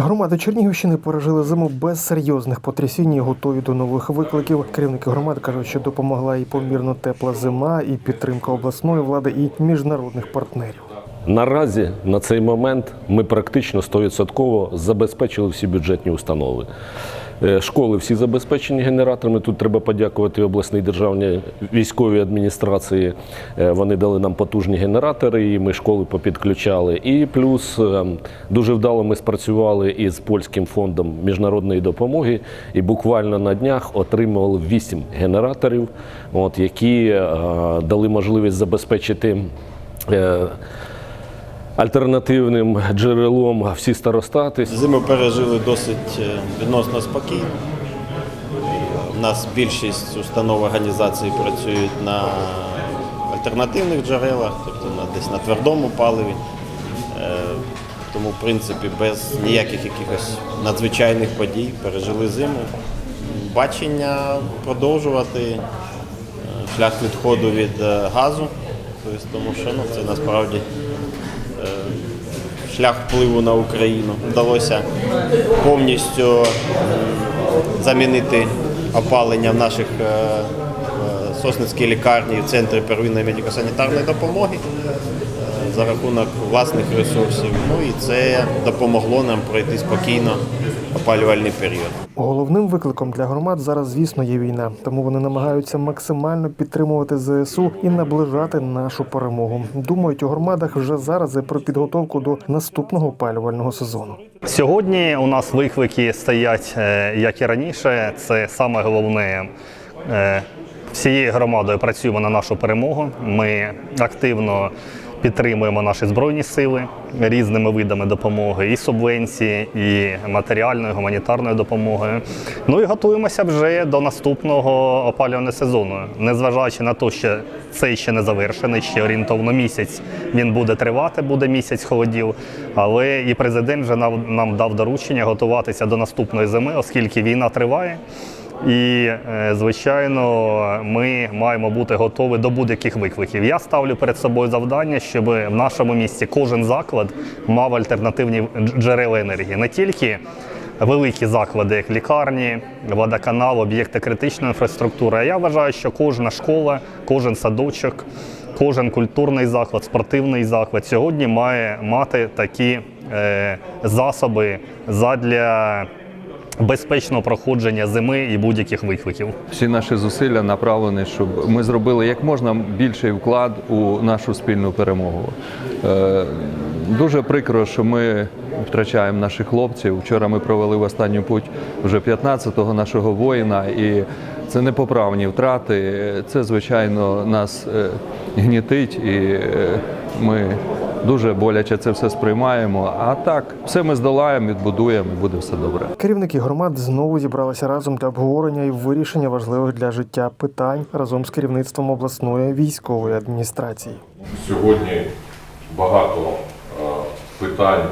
Громади Чернігівщини пережили зиму без серйозних потрясінь і готові до нових викликів. Керівники громад кажуть, що допомогла і помірно тепла зима, і підтримка обласної влади, і міжнародних партнерів. Наразі на цей момент ми практично 100% забезпечили всі бюджетні установи. Е, Школи всі забезпечені генераторами. Тут треба подякувати обласній державній військовій адміністрації. Е, Вони дали нам потужні генератори, і ми школи попідключали. І плюс е, дуже вдало ми спрацювали із польським фондом міжнародної допомоги, і буквально на днях отримували 8 генераторів, от, які е, дали можливість забезпечити. Альтернативним джерелом всі старостати. Зиму пережили досить е, відносно спокійно. У нас більшість установ організації працюють на альтернативних джерелах, тобто десь на твердому паливі. Е, Тому, в принципі, без ніяких якихось надзвичайних подій пережили зиму. Бачення продовжувати е, шлях відходу від газу, тобто, тому що ну, це насправді шлях впливу на Україну. Вдалося повністю замінити опалення в наших е, е, Сосницькій лікарні в центрі первинної медико-санітарної допомоги е, за рахунок власних ресурсів. Ну і це допомогло нам пройти спокійно опалювальний період. Головним викликом для громад зараз, звісно, є війна, тому вони намагаються максимально підтримувати ЗСУ і наближати нашу перемогу. Думають у громадах вже зараз про підготовку до наступного опалювального сезону. Сьогодні у нас виклики стоять, е, як і раніше. Це саме головне. е, Всією громадою працюємо на нашу перемогу. Ми активно підтримуємо наші збройні сили різними видами допомоги, і субвенції, і матеріальної, гуманітарної допомоги. Ну і готуємося вже до наступного опалювального сезону. Незважаючи на те, що цей ще не завершений, ще орієнтовно місяць він буде тривати, буде місяць холодів. Але і президент вже нам дав доручення готуватися до наступної зими, оскільки війна триває. І, е, звичайно, ми маємо бути готові до будь-яких викликів. Я ставлю перед собою завдання, щоб в нашому місті кожен заклад мав альтернативні джерела енергії. Не тільки великі заклади, як лікарні, водоканал, об'єкти критичної інфраструктури. А я вважаю, що кожна школа, кожен садочок, кожен культурний заклад, спортивний заклад сьогодні має мати такі е, засоби задля безпечного проходження зими і будь-яких викликів. Всі наші зусилля направлені, щоб ми зробили як можна більший вклад у нашу спільну перемогу. Е, Дуже прикро, що ми втрачаємо наших хлопців. Вчора ми провели в останню путь вже 15-го нашого воїна, і це непоправні втрати. Це, звичайно, нас е, гнітить, і е, ми дуже боляче це все сприймаємо. А так, все ми здолаємо, відбудуємо, і буде все добре. Керівники громад знову зібралися разом для обговорення і вирішення важливих для життя питань разом з керівництвом обласної військової адміністрації. Сьогодні багато е, питань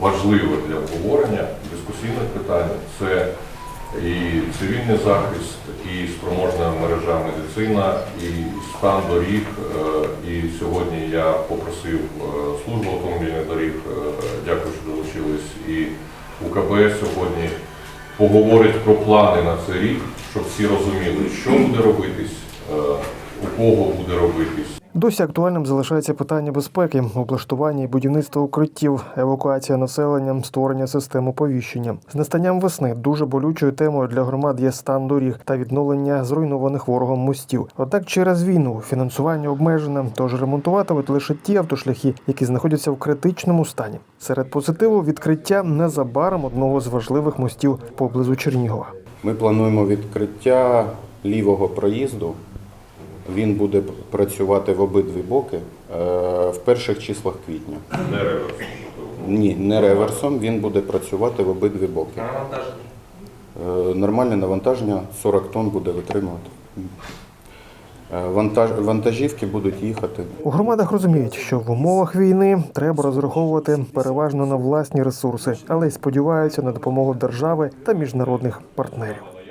важливих для обговорення, дискусійних питань. Це і цивільний захист, і спроможна мережа медицина, і стан доріг. Е, І сьогодні я попросив е, службу автомобільних доріг, е, дякую, що долучились, і УКБ сьогодні поговорить про плани на цей рік, щоб всі розуміли, що буде робитись, у кого буде робитись. Досі актуальним залишається питання безпеки, облаштування і будівництва укриттів, евакуація населення, створення систем оповіщення. З настанням весни дуже болючою темою для громад є стан доріг та відновлення зруйнованих ворогом мостів. Однак через війну фінансування обмежене, тож ремонтуватимуть лише ті автошляхи, які знаходяться в критичному стані. Серед позитиву відкриття незабаром одного з важливих мостів поблизу Чернігова. Ми плануємо відкриття лівого проїзду. Він буде працювати в обидві боки е, в перших числах квітня. Не реверсом. Ні, не реверсом, він буде працювати в обидві боки. Е, Нормальне навантаження 40 тонн буде витримувати. Е, Вантаж, вантажівки будуть їхати. У громадах розуміють, що в умовах війни треба розраховувати переважно на власні ресурси, але й сподіваються на допомогу держави та міжнародних партнерів.